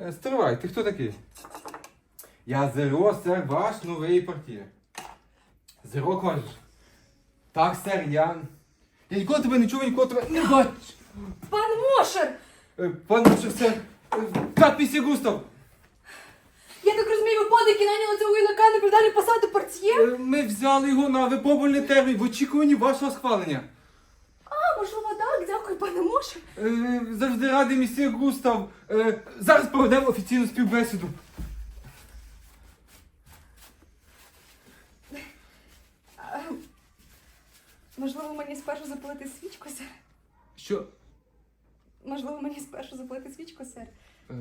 Е, Стривай, ти хто такий? Я Зеро, сер, ваш новий портір. Зеро кажеш? Так, сер, я. Я ніколи тебе не чув, ніколи тебе не бачу. Пан Мошер! Е, Пане що сер, е, капісі Густав. Я так розумію, ви подики наняли цього юнака на придалі посади портьє? Е, Ми взяли його на випробувальний термін в очікуванні вашого схвалення. А, можливо, так, дякую, пане Мошер. Е, Завжди радий місьє Густав. Е, Зараз проведемо офіційну співбесіду. Можливо, мені спершу запалити свічку, сер? Що? Можливо, мені спершу запалити свічку, сер? Е,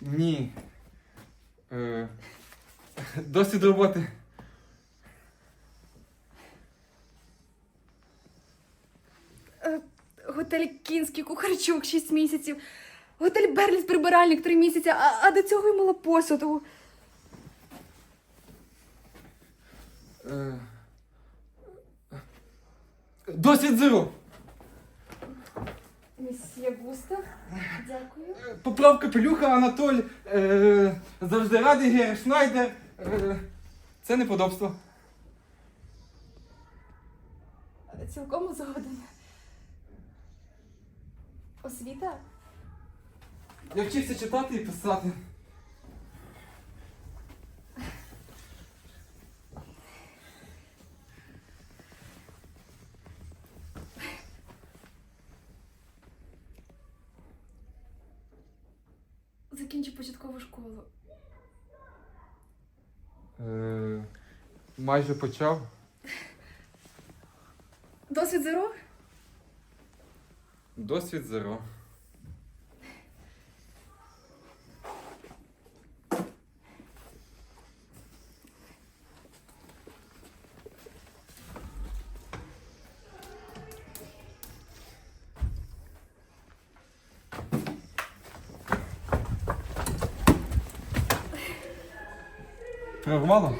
ні. Е, досить роботи. Е, Готель Кінський кухарчук 6 місяців. Готель Берліс прибиральник 3 місяці, а, а до цього й мала посуду. Е, досвід зеро. Місьє Густав, дякую. Поправка пелюха Анатоль. Е, завжди радий Гер Шнайдер. Е, це неподобство. Цілком згоден. Освіта? Я вчився читати і писати. Закінчу початкову школу. Е, майже почав. Досвід зеро? Досвід зеро. Прорвало?